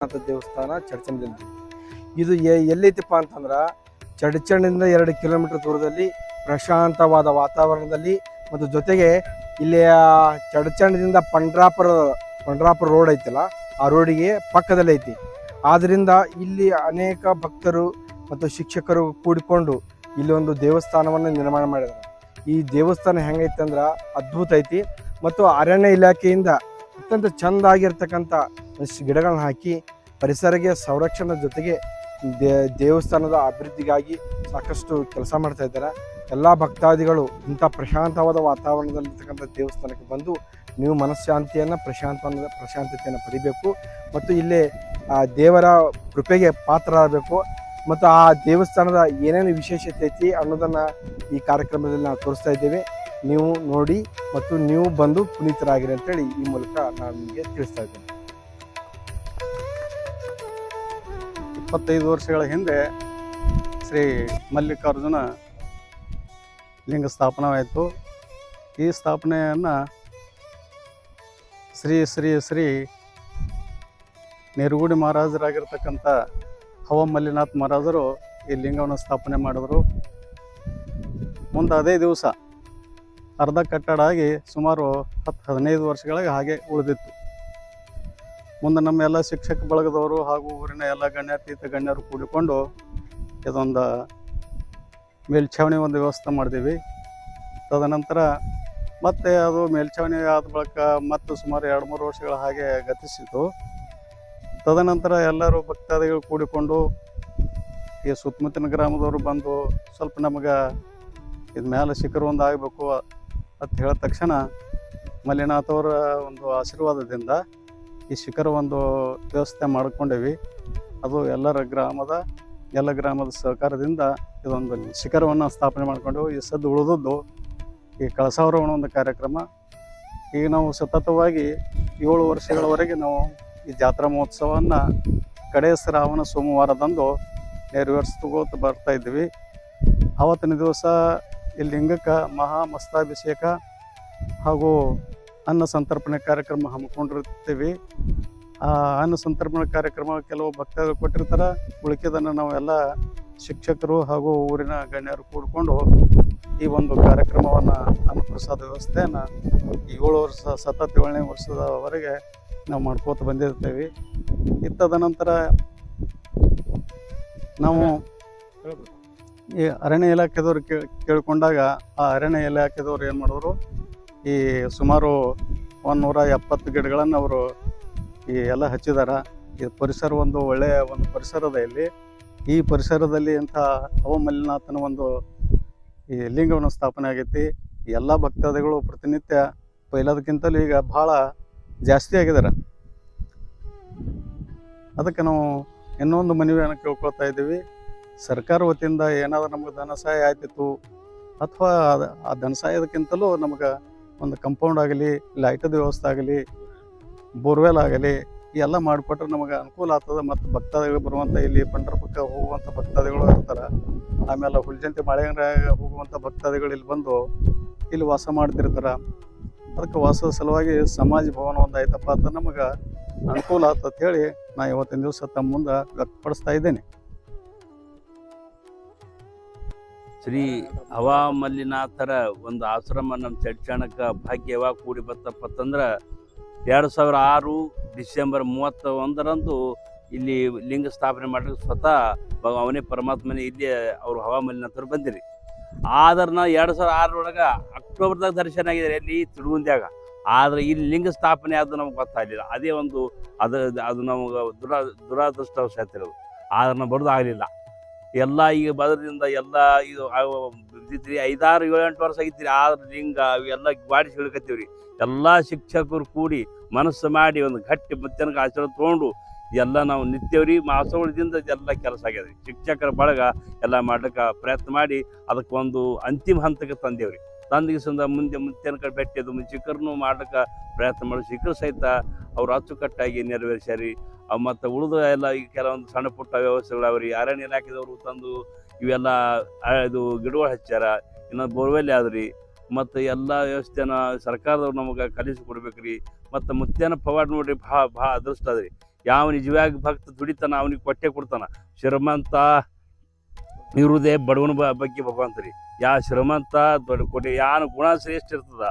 ಅಂತ ದೇವಸ್ಥಾನ ಚಡ್ಚಣದಲ್ಲಿ ಇದು ಎಲ್ಲೈತಿಪ್ಪ ಅಂತಂದ್ರೆ ಚಡ್ಚಣಿಂದ ಎರಡು ಕಿಲೋಮೀಟರ್ ದೂರದಲ್ಲಿ ಪ್ರಶಾಂತವಾದ ವಾತಾವರಣದಲ್ಲಿ ಮತ್ತು ಜೊತೆಗೆ ಇಲ್ಲಿಯ ಚಡ್ಚಣದಿಂದ ಪಂಡ್ರಾಪುರ ಪಂಡ್ರಾಪುರ ರೋಡ್ ಐತಲ್ಲ, ಆ ರೋಡಿಗೆ ಪಕ್ಕದಲ್ಲಿ ಐತಿ. ಆದ್ದರಿಂದ ಇಲ್ಲಿ ಅನೇಕ ಭಕ್ತರು ಮತ್ತು ಶಿಕ್ಷಕರು ಕೂಡಿಕೊಂಡು ಇಲ್ಲಿ ಒಂದು ದೇವಸ್ಥಾನವನ್ನು ನಿರ್ಮಾಣ ಮಾಡಿದ್ದಾರೆ ಈ ದೇವಸ್ಥಾನ ಹೆಂಗೈತೆ ಅಂದ್ರೆ ಅದ್ಭುತ ಐತಿ ಮತ್ತು ಅರಣ್ಯ ಇಲಾಖೆಯಿಂದ ಅತ್ಯಂತ ಚೆಂದಾಗಿರ್ತಕ್ಕಂಥ ಗಿಡಗಳನ್ನ ಹಾಕಿ ಪರಿಸರಗೆ ಸಂರಕ್ಷಣೆ ಜೊತೆಗೆ ದೇವಸ್ಥಾನದ ಅಭಿವೃದ್ಧಿಗಾಗಿ ಸಾಕಷ್ಟು ಕೆಲಸ ಮಾಡ್ತಾ ಇದ್ದಾರೆ. ಎಲ್ಲ ಭಕ್ತಾದಿಗಳು ಇಂಥ ಪ್ರಶಾಂತವಾದ ವಾತಾವರಣದಲ್ಲಿರ್ತಕ್ಕಂಥ ದೇವಸ್ಥಾನಕ್ಕೆ ಬಂದು ನೀವು ಮನಃಶಾಂತಿಯನ್ನು ಪ್ರಶಾಂತ ಪ್ರಶಾಂತತೆಯನ್ನು ಪಡಿಬೇಕು ಮತ್ತು ಇಲ್ಲಿ ಆ ದೇವರ ಕೃಪೆಗೆ ಪಾತ್ರರಾಗಬೇಕು ಮತ್ತು ಆ ದೇವಸ್ಥಾನದ ಏನೇನು ವಿಶೇಷತೆ ಐತಿ ಅನ್ನೋದನ್ನು ಈ ಕಾರ್ಯಕ್ರಮದಲ್ಲಿ ನಾವು ತೋರಿಸ್ತಾ ಇದ್ದೇವೆ. ನೀವು ನೋಡಿ ಮತ್ತು ನೀವು ಬಂದು ಪುನೀತರಾಗಿರಿ ಅಂತೇಳಿ ಈ ಮೂಲಕ ನಾನು ನಿಮಗೆ ತಿಳಿಸ್ತಾ ಇದ್ದೇನೆ. ಇಪ್ಪತ್ತೈದು ವರ್ಷಗಳ ಹಿಂದೆ ಶ್ರೀ ಮಲ್ಲಿಕಾರ್ಜುನ ಲಿಂಗ ಸ್ಥಾಪನವಾಯಿತು. ಈ ಸ್ಥಾಪನೆಯನ್ನು ಶ್ರೀ ಶ್ರೀ ಶ್ರೀ ನೆರಗುಡಿ ಮಹಾರಾಜರಾಗಿರ್ತಕ್ಕಂಥ ಹವ ಮಲ್ಲಿನಾಥ್ ಮಹಾರಾಜರು ಈ ಲಿಂಗವನ್ನು ಸ್ಥಾಪನೆ ಮಾಡಿದ್ರು. ಮುಂದೆ ಅದೇ ದಿವಸ ಅರ್ಧ ಕಟ್ಟಡ ಆಗಿ ಸುಮಾರು ಹತ್ತು ಹದಿನೈದು ವರ್ಷಗಳಿಗೆ ಹಾಗೆ ಉಳಿದಿತ್ತು. ಮುಂದೆ ನಮ್ಮ ಎಲ್ಲ ಶಿಕ್ಷಕ ಬಳಗದವರು ಹಾಗೂ ಊರಿನ ಎಲ್ಲ ಗಣ್ಯಾತೀತ ಗಣ್ಯರು ಕೂಡಿಕೊಂಡು ಇದೊಂದು ಮೇಲ್ಛಾವಣಿ ಒಂದು ವ್ಯವಸ್ಥೆ ಮಾಡಿದ್ದೀವಿ. ತದನಂತರ ಮತ್ತೆ ಅದು ಮೇಲ್ಛಾವಣಿ ಆದ ಬಳಿಕ ಮತ್ತು ಸುಮಾರು ಎರಡು ಮೂರು ವರ್ಷಗಳ ಹಾಗೆ ಗತಿಸಿತು. ತದನಂತರ ಎಲ್ಲರೂ ಭಕ್ತಾದಿಗಳು ಕೂಡಿಕೊಂಡು ಈ ಸುತ್ತಮುತ್ತಲಿನ ಗ್ರಾಮದವರು ಬಂದು ಸ್ವಲ್ಪ ನಮಗೆ ಇದು ಮೇಲೆ ಶಿಖರ ಒಂದು ಆಗಬೇಕು ಅಂತ ಹೇಳಿದ ತಕ್ಷಣ ಮಲ್ಲಿನಾಥ್ ಅವರ ಒಂದು ಆಶೀರ್ವಾದದಿಂದ ಈ ಶಿಖರ ಒಂದು ವ್ಯವಸ್ಥೆ ಮಾಡ್ಕೊಂಡೇವಿ. ಅದು ಎಲ್ಲರ ಗ್ರಾಮದ, ಎಲ್ಲ ಗ್ರಾಮದ ಸಹಕಾರದಿಂದ ಇದೊಂದು ಶಿಖರವನ್ನು ಸ್ಥಾಪನೆ ಮಾಡಿಕೊಂಡು ಈ ಸದ್ದು ಉಳಿದದ್ದು ಈ ಕಳಸಾವರೋಹಣ ಒಂದು ಕಾರ್ಯಕ್ರಮ. ಈಗ ನಾವು ಸತತವಾಗಿ ಏಳು ವರ್ಷಗಳವರೆಗೆ ನಾವು ಈ ಜಾತ್ರಾ ಮಹೋತ್ಸವವನ್ನು ಕಡೆ ಶ್ರಾವಣ ಸೋಮವಾರದಂದು ನೆರವೇರಿಸ್ಕೋತ ಬರ್ತಾ ಇದ್ವಿ ಆವತ್ತಿನ ದಿವಸ ಈ ಲಿಂಗಕ್ಕೆ ಮಹಾ ಮಸ್ತಾಭಿಷೇಕ ಹಾಗೂ ಅನ್ನ ಸಂತರ್ಪಣೆ ಕಾರ್ಯಕ್ರಮ ಹಮ್ಮಿಕೊಂಡಿರ್ತೀವಿ. ಆ ಅನ್ನ ಸಂತರ್ಪಣೆ ಕಾರ್ಯಕ್ರಮ ಕೆಲವು ಭಕ್ತರು ಕೊಟ್ಟಿರ್ತಾರೆ. ಉಳಿಕೆದನ್ನು ನಾವೆಲ್ಲ ಶಿಕ್ಷಕರು ಹಾಗೂ ಊರಿನ ಗಣ್ಯರು ಕೂಡಿಕೊಂಡು ಈ ಒಂದು ಕಾರ್ಯಕ್ರಮವನ್ನು ಅನ್ನಪ್ರಸಾದ ವ್ಯವಸ್ಥೆಯನ್ನು ಏಳು ವರ್ಷ ಸತತ ಏಳನೇ ವರ್ಷದವರೆಗೆ ನಾವು ಮಾಡ್ಕೋತ ಬಂದಿರ್ತೇವೆ. ಇತ್ತದ ನಂತರ ನಾವು ಈ ಅರಣ್ಯ ಇಲಾಖೆದವ್ರು ಕೇಳಿಕೊಂಡಾಗ ಕೇಳ್ಕೊಂಡಾಗ ಆ ಅರಣ್ಯ ಇಲಾಖೆದವ್ರು ಏನು ಮಾಡಿದ್ರು? ಈ ಸುಮಾರು ಒಂದು ನೂರ ಎಪ್ಪತ್ತು ಗಿಡಗಳನ್ನು ಅವರು ಈ ಎಲ್ಲ ಹಚ್ಚಿದಾರ. ಈ ಪರಿಸರ ಒಂದು ಒಳ್ಳೆಯ ಒಂದು ಪರಿಸರದ ಇಲ್ಲಿ. ಈ ಪರಿಸರದಲ್ಲಿ ಇಂಥ ಅವಮಲ್ಲಿನಾಥನ ಒಂದು ಈ ಲಿಂಗವನ್ನು ಸ್ಥಾಪನೆ ಆಗೈತಿ. ಎಲ್ಲ ಭಕ್ತಾದಿಗಳು ಪ್ರತಿನಿತ್ಯ ಪೈಲದಕ್ಕಿಂತಲೂ ಈಗ ಭಾಳ ಜಾಸ್ತಿ ಆಗಿದ್ದಾರೆ ಅದಕ್ಕೆ ನಾವು ಇನ್ನೊಂದು ಮನವಿಯನ್ನು ಕೇಳ್ಕೊಳ್ತಾ ಇದ್ದೀವಿ. ಸರ್ಕಾರ ವತಿಯಿಂದ ಏನಾದರೂ ನಮಗೆ ಧನ ಸಹಾಯ ಆಯ್ತಿತ್ತು ಅಥವಾ ಆ ಧನ ಸಹಾಯದಕ್ಕಿಂತಲೂ ನಮಗೆ ಒಂದು ಕಂಪೌಂಡ್ ಆಗಲಿ ಲೈಟದ ವ್ಯವಸ್ಥೆ ಆಗಲಿ ಬೋರ್ವೆಲ್ ಆಗಲಿ, ಎಲ್ಲ ಮಾಡಿಕೊಟ್ರೆ ನಮಗೆ ಅನುಕೂಲ ಆಗ್ತದೆ. ಮತ್ತು ಭಕ್ತಾದಿಗಳು ಬರುವಂಥ ಇಲ್ಲಿ ಪಂಡರಪಕ್ಕ ಹೋಗುವಂಥ ಭಕ್ತಾದಿಗಳು ಇರ್ತಾರೆ. ಆಮೇಲೆ ಹುಲ್ಜಂತಿ ಮಾಳಿಂಗ್ರಾಗ ಹೋಗುವಂಥ ಭಕ್ತಾದಿಗಳು ಇಲ್ಲಿ ಬಂದು ಇಲ್ಲಿ ವಾಸ ಮಾಡ್ತಿರ್ತಾರೆ. ಅದಕ್ಕೆ ವಾಸದ ಸಲುವಾಗಿ ಸಮಾಜ ಭವನ ಒಂದು ಆಯ್ತಪ್ಪ ಅಂತ ನಮಗೆ ಅನುಕೂಲ ಆಗ್ತದೆ ಹೇಳಿ ನಾ ಇವತ್ತಿನ ದಿವಸ ತಮ್ಮ ಮುಂದೆ ವ್ಯಕ್ತಪಡಿಸ್ತಾ ಇದ್ದೇನೆ. ಶ್ರೀ ಹವಾ ಮಲ್ಲಿನಾಥರ ಒಂದು ಆಶ್ರಮ ನಮ್ಮ ಚಡ್ಚಾಣಕ್ಕೆ ಭಾಗ್ಯವಾಗಿ ಯಾವಾಗ ಕೂಡಿ ಬತ್ತಪ್ಪತ್ತಂದ್ರೆ ಎರಡು ಸಾವಿರ ಆರು ಡಿಸೆಂಬರ್ ಮೂವತ್ತ ಒಂದರಂದು ಇಲ್ಲಿ ಲಿಂಗ ಸ್ಥಾಪನೆ ಮಾಡಿದ್ರೆ ಸ್ವತಃ ಅವನೇ ಪರಮಾತ್ಮನೇ ಇಲ್ಲಿ ಅವರು ಹವಾಮಲ್ಲಿನಾಥರು ಬಂದಿರಿ. ಆದ್ರೆ ನಾವು ಎರಡು ಸಾವಿರ ಆರರೊಳಗೆ ಅಕ್ಟೋಬರ್ದಾಗ ದರ್ಶನ ಆಗಿದೆ ಅಲ್ಲಿ ತಿಳುಗುಂದ್ಯಾಗ ಆದರೆ ಇಲ್ಲಿ ಲಿಂಗ ಸ್ಥಾಪನೆ ಅದು ನಮ್ಗೆ ಗೊತ್ತಾಗಲಿಲ್ಲ. ಅದೇ ಒಂದು ಅದು ಅದು ನಮಗೆ ದುರಾ ದುರಾದೃಷ್ಟ ಇರೋದು. ಆದ್ರೆ ನಾವು ಬರೋದು ಆಗಲಿಲ್ಲ ಎಲ್ಲ ಈಗ ಬದರಿಂದ ಎಲ್ಲ ಇದು ಬಿದ್ದಿದ್ರಿ ಐದಾರು ಏಳು ಎಂಟು ವರ್ಷ ಆಗಿತ್ರಿ ಆದ್ರೆ ಲಿಂಗ ಅವೆಲ್ಲ ಬಾಡಿಸಿ ಹೇಳ್ಕತ್ತೀವ್ರಿ ಎಲ್ಲ ಶಿಕ್ಷಕರು ಕೂಡಿ ಮನಸ್ಸು ಮಾಡಿ ಒಂದು ಗಟ್ಟಿ ಮುತ್ತನಕ ಆಚರಣೆ ತೊಗೊಂಡು ಎಲ್ಲ ನಾವು ನಿತ್ಯವ್ರಿ, ಮಾಸಗಳಿಂದ ಎಲ್ಲ ಕೆಲಸ ಆಗ್ಯದ್ರಿ. ಶಿಕ್ಷಕರ ಬಳಗ ಎಲ್ಲ ಮಾಡ್ಲಿಕ್ಕೆ ಪ್ರಯತ್ನ ಮಾಡಿ ಅದಕ್ಕೆ ಒಂದು ಅಂತಿಮ ಹಂತಕ್ಕೆ ತಂದೇವ್ರಿ. ತಂದಿಗಿಸಿಂದ ಮುಂದೆ ಮುತ್ತನಕ ಬೆಟ್ಟದು ಶಿಖರ್ನು ಮಾಡ್ಲಿಕ್ಕೆ ಪ್ರಯತ್ನ ಮಾಡಿ, ಶಿಖರ್ ಸಹಿತ ಅವ್ರು ಅಚ್ಚುಕಟ್ಟಾಗಿ ನೆರವೇರಿಸ್ಯಾರಿ. ಮತ್ತು ಉಳಿದ ಎಲ್ಲ ಈಗ ಕೆಲವೊಂದು ಸಣ್ಣ ಪುಟ್ಟ ವ್ಯವಸ್ಥೆಗಳು ಅವ್ರಿ ಅರಣ್ಯ ಇಲಾಖೆದವರು ತಂದು ಇವೆಲ್ಲ ಇದು ಗಿಡಗಳು ಹಚ್ಚಾರ ಇನ್ನೊಂದು ಬೋರ್ವೆಲ್ ಆದ್ರಿ, ಮತ್ತು ಎಲ್ಲ ವ್ಯವಸ್ಥೆನ ಸರ್ಕಾರದವ್ರು ನಮಗೆ ಕಲಿಸಿ ಕೊಡ್ಬೇಕ್ರಿ, ಮತ್ತು ಮುತ್ಯಾನ ಪವಾಡ್ ನೋಡ್ರಿ ಭಾಳ ಭಾಳ ಅದೃಷ್ಟ ಅದ್ರಿ ಯಾವ ನಿಜವಾಗಿ ಭಕ್ತ ದುಡಿತಾನ ಅವನಿಗೆ ಕೊಟ್ಟೆ ಕೊಡ್ತಾನ. ಶ್ರೀಮಂತ ಇರುವುದೇ ಬಡವನ ಬಗ್ಗೆ ಭಗವಂತ ರೀ ಯಾ ಶ್ರೀಮಂತ ದೊಡ್ಡ ಕೊಟ್ಟೆ ಯಾನ ಗುಣ ಶ್ರೇಷ್ಠ ಇರ್ತದ.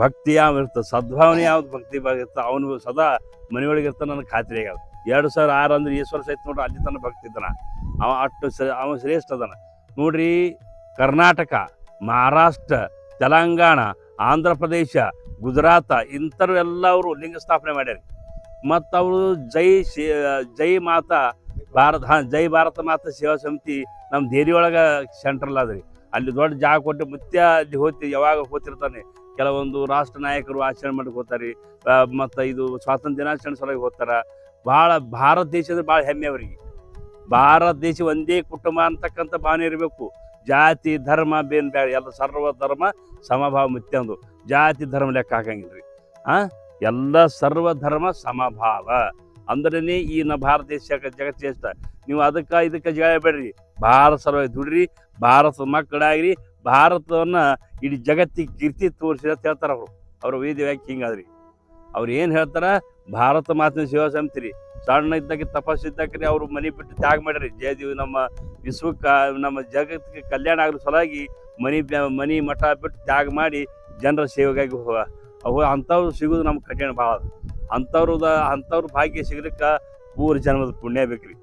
ಭಕ್ತಿ ಯಾವ ಇರ್ತದೆ ಸದ್ಭಾವನೆ ಯಾವ್ದು ಭಕ್ತಿ ಇರ್ತದೆ ಅವನು ಸದಾ ಮನೆಯೊಳಗೆ ಇರ್ತಾನೆ ನನಗೆ ಖಾತ್ರಿ ಆಗ್ಯದ. ಎರಡು ಸಾವಿರ ಆರು ಅಂದ್ರೆ ಈಶ್ವರ ಸಹಿತ ನೋಡ್ರಿ ಅಲ್ಲಿ ತನಕ ಭಕ್ತಿ ಇದ್ದಾನ. ಅವ ಅಷ್ಟು ಅವ ಶ್ರೇಷ್ಠ ಅದಾನ. ನೋಡ್ರಿ, ಕರ್ನಾಟಕ, ಮಹಾರಾಷ್ಟ್ರ, ತೆಲಂಗಾಣ ಆಂಧ್ರ ಪ್ರದೇಶ ಗುಜರಾತ ಇಂಥವ್ರು ಎಲ್ಲ ಅವರು ಲಿಂಗ ಸ್ಥಾಪನೆ ಮಾಡ್ಯಾರ. ಮತ್ತು ಅವರು ಜೈ ಜೈ ಮಾತಾ ಭಾರತ, ಹಾಂ, ಜೈ ಭಾರತ ಮಾತಾ ಸೇವಾ ಸಮಿತಿ ನಮ್ಮ ದೇರಿ ಒಳಗೆ ಸೆಂಟ್ರಲ್ ಅದ ರೀ ಅಲ್ಲಿ ದೊಡ್ಡ ಜಾಗ ಕೊಟ್ಟು ಮುತ್ಯ ಅಲ್ಲಿ ಹೋಗ್ತಿ ಯಾವಾಗ ಹೋಗ್ತಿರ್ತಾನೆ. ಕೆಲವೊಂದು ರಾಷ್ಟ್ರ ನಾಯಕರು ಆಚರಣೆ ಮಾಡಕ್ಕೆ ಹೋಗ್ತಾರೆ. ಮತ್ತು ಇದು ಸ್ವಾತಂತ್ರ್ಯ ದಿನಾಚರಣೆ ಸಲುವಾಗಿ ಹೋಗ್ತಾರ. ಭಾಳ, ಭಾರತ ದೇಶದ ಭಾಳ ಹೆಮ್ಮೆ ಅವರಿಗೆ. ಭಾರತ ದೇಶ ಒಂದೇ ಕುಟುಂಬ ಅಂತಕ್ಕಂಥ ಭಾವನೆ ಇರಬೇಕು. ಜಾತಿ, ಧರ್ಮ, ಬೇನ್ ಬೇರೆ ಎಲ್ಲ ಸರ್ವ ಧರ್ಮ ಸಮಭಾವ ಮುತ್ಯಂದು ಜಾತಿ, ಧರ್ಮ ಲೆಕ್ಕ ಹಾಕಂಗಿಲ್ಲ ರೀ ಆ, ಎಲ್ಲ ಸರ್ವ ಧರ್ಮ ಸಮಭಾವ. ಅಂದ್ರೇ ಈ ನ ಭಾರತ ದೇಶ ಜಗತ್ ಶ್ರೇಷ್ಠ. ನೀವು ಅದಕ್ಕೆ, ಇದಕ್ಕೆ ಜಾಯ ಬೇಡ್ರಿ. ಭಾರತ ಸರ್ವ ದುಡ್ರಿ. ಭಾರತದ ಮಕ್ಕಳಾಗ್ರಿ. ಭಾರತವನ್ನ ಇಡೀ ಜಗತ್ತಿಗೆ ಕೀರ್ತಿ ತೋರಿಸಿ ಅಂತ ಹೇಳ್ತಾರೆ ಅವರು. ಅವ್ರ ವೇದಿ ವ್ಯಾಖ್ಯೆ ಹಿಂಗಾದ್ರಿ. ಅವ್ರು ಏನು ಹೇಳ್ತಾರೆ? ಭಾರತ ಮಾತಿನ ಸೇವಾ ಸಮಿತಿ ರೀ ಸಣ್ಣ ಇದ್ದಾಗ ತಪಸ್ಸಿದ್ದಕ್ರಿ ಅವರು ಮನೆ ಬಿಟ್ಟು ತ್ಯಾಗ ಮಾಡ್ರಿ ಜಯದೇವ್ ನಮ್ಮ ವಿಶ್ವಕ್ಕೆ, ನಮ್ಮ ಜಗತ್ತಿಗೆ ಕಲ್ಯಾಣ ಆಗೋ ಸಲುವಾಗಿ ಮನಿ ಮನಿ ಮಠ ಬಿಟ್ಟು ತ್ಯಾಗ ಮಾಡಿ ಜನರ ಸೇವೆಗಾಗಿ ಹೋಗ ಅವು ಅಂಥವ್ರು ಸಿಗೋದು ನಮ್ಗೆ ಕಠಿಣ ಭಾಳ. ಅಂಥವ್ರದ, ಅಂಥವ್ರ ಭಾಗ್ಯ ಸಿಗ್ಲಿಕ್ಕೆ ಪೂರ ಜನ್ಮದ ಪುಣ್ಯ ಬೇಕ್ರಿ.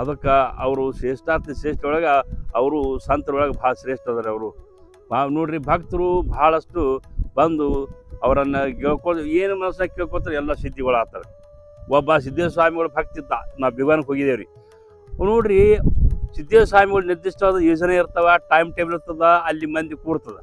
ಅದಕ್ಕೆ ಅವರು ಶ್ರೇಷ್ಠಾರ್ಥ ಶ್ರೇಷ್ಠ ಒಳಗೆ ಅವರು ಸಂತರೊಳಗೆ ಭಾಳ ಶ್ರೇಷ್ಠ ಅದಾರೆ ಅವರು. ನೋಡ್ರಿ ಭಕ್ತರು ಭಾಳಷ್ಟು ಬಂದು ಅವರನ್ನು ಕೇಳ್ಕೊಂಡು ಏನು ಮನಸ್ಸಾಗ ಕೇಳ್ಕೊತಾರೆ ಎಲ್ಲ ಸಿದ್ಧಿಗಳು ಆಗ್ತವೆ ಒಬ್ಬ ಸಿದ್ದೇಶ್ವರ ಸ್ವಾಮಿಗಳು ಭಕ್ತಿ ಇದ್ದ ನಾವು ಹೋಗಿದ್ದೇವೆ ಹೋಗಿದ್ದೇವ್ರಿ. ನೋಡ್ರಿ ಸಿದ್ದೇಶ್ವರ ಸ್ವಾಮಿಗಳು ನಿರ್ದಿಷ್ಟವಾದ ಯೋಜನೆ ಇರ್ತವೆ ಟೈಮ್ ಟೇಬಲ್ ಇರ್ತದ, ಅಲ್ಲಿ ಮಂದಿ ಕೂರ್ತದೆ.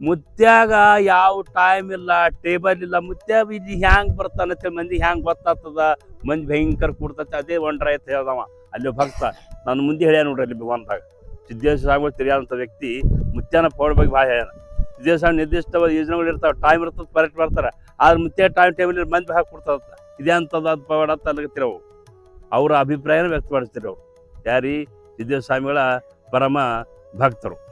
ಮುತ್ಯಾಗ ಯಾವ ಟೈಮ್ ಇಲ್ಲ ಟೇಬಲ್ ಇಲ್ಲ, ಮುತ್ಯಾಗ ಇಲ್ಲಿ ಹ್ಯಾಂಗ್ ಬರ್ತಾನಂತೇಳಿ ಮಂದಿ ಹ್ಯಾಂಗ್ ಗೊತ್ತಾಗ್ತದ? ಮಂದಿ ಭಯಂಕರ ಕೂಡ್ತೈತೆ ಅದೇ ಒಂಡ್ರ ಆಯ್ತು ಹೇಳ್ದವ. ಅಲ್ಲಿ ಭಕ್ತ. ನಾನು ಮುಂದೆ ಹೇಳ್ಯಾನ ನೋಡ್ರಿ ಅಲ್ಲಿ ಭಗವಂತಾಗ ಸಿದ್ದೇಶ್ವರ ಸ್ವಾಮಿಗಳು ವ್ಯಕ್ತಿ ಮುತ್ಯಾನ ಪೌಡ್ ಬಗ್ಗೆ ಭಾಳ ಹೇಳ್ಯಾನ. ಸಿದ್ದೇಶ್ವರ ಸ್ವಾಮಿ ನಿರ್ದಿಷ್ಟವಾದ ಯೋಜನೆಗಳು ಇರ್ತಾವೆ ಟೈಮ್ ಇರ್ತದೆ ಕರೆಕ್ಟ್ ಬರ್ತಾರೆ. ಆದ್ರೆ ಮುತ್ಯ ಟೈಮ್ ಟೇಬಲ್ ಮಂದಿ ಹಾಕಿ ಕೊಡ್ತದ ಇದೇ ಅಂಥದ್ದು ಅದು ಅಂತ ಅಲ್ಲಗತ್ತಿರ ಅವು ಅವರ ಅಭಿಪ್ರಾಯನ ವ್ಯಕ್ತಪಡಿಸ್ತಿರವು ಯಾರಿ? ಸಿದ್ದೇಶ್ವರ ಸ್ವಾಮಿಗಳ ಪರಮ ಭಕ್ತರು.